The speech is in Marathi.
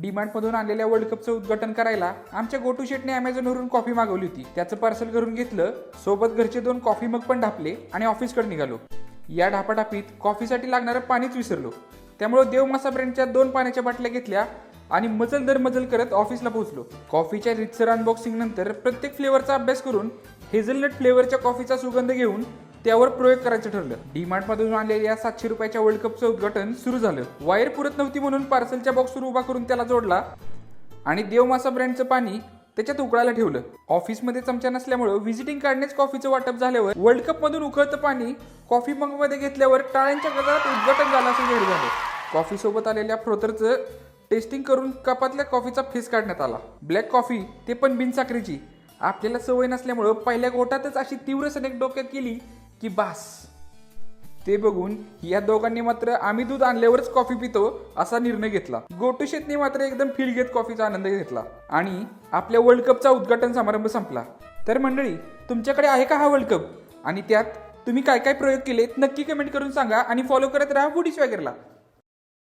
डीमार्टमधून आणलेल्या वर्ल्ड कपचं उद्घाटन करायला आमच्या गोटू शेटने अमेझॉनवरून कॉफी मागवली होती. त्याचं पार्सल करून घेतलं सोबत घरचे दोन कॉफी मग पण ढापले आणि ऑफिसकडे निघालो. या ढापाढापीत कॉफीसाठी लागणारं पाणीच विसरलो. त्यामुळे देवमासा ब्रँडच्या दोन पाण्याच्या बाटल्या घेतल्या आणि मजल दर मजल करत ऑफिसला पोहोचलो. कॉफीच्या रितसर अनबॉक्सिंग नंतर प्रत्येक फ्लेवरचा अभ्यास करून हेझलनट फ्लेवरच्या कॉफीचा सुगंध घेऊन त्यावर प्रयोग करायचं ठरलं. डीमार्टमधून आलेल्या सातशे रुपयाच्या वर्ल्ड कपचं उद्घाटन सुरू झालं. वायर पुरत नव्हती म्हणून पार्सलच्या बॉक्सवर उभा करून त्याला जोडला आणि देवमासा ब्रँडचं पाणी त्याच्यात उकळायला ठेवलं. ऑफिसमध्ये चमचा नसल्यामुळं व्हिजिटिंग कार्डनेच कॉफीचं वाटप झाल्यावर वर्ल्ड कप मधून उकळतं पाणी कॉफी मग मध्ये घेतल्यावर टाळ्यांच्या गजरात उद्घाटन झालं असं जाहीर झालं. कॉफी सोबत आलेल्या फ्रोथरचं टेस्टिंग करून कपातल्या कॉफीचा फेस काढण्यात आला. ब्लॅक कॉफी ते पण बिनसाखरेची. आपल्याला सवय नसल्यामुळं पहिल्या गोटातच अशी तीव्र सनेक डोक्यात केली की बास. ते बघून या दोघांनी मात्र आम्ही दूध आणल्यावरच कॉफी पितो असा निर्णय घेतला. गोटू मात्र एकदम फील घेत कॉफीचा आनंद घेतला. आणि आपल्या वर्ल्ड कपचा उद्घाटन समारंभ संपला. तर मंडळी तुमच्याकडे आहे का हा वर्ल्ड कप आणि त्यात तुम्ही काय काय प्रयोग केलेत? नक्की कमेंट करून सांगा आणि फॉलो करत राहा फुडी वगैरेला.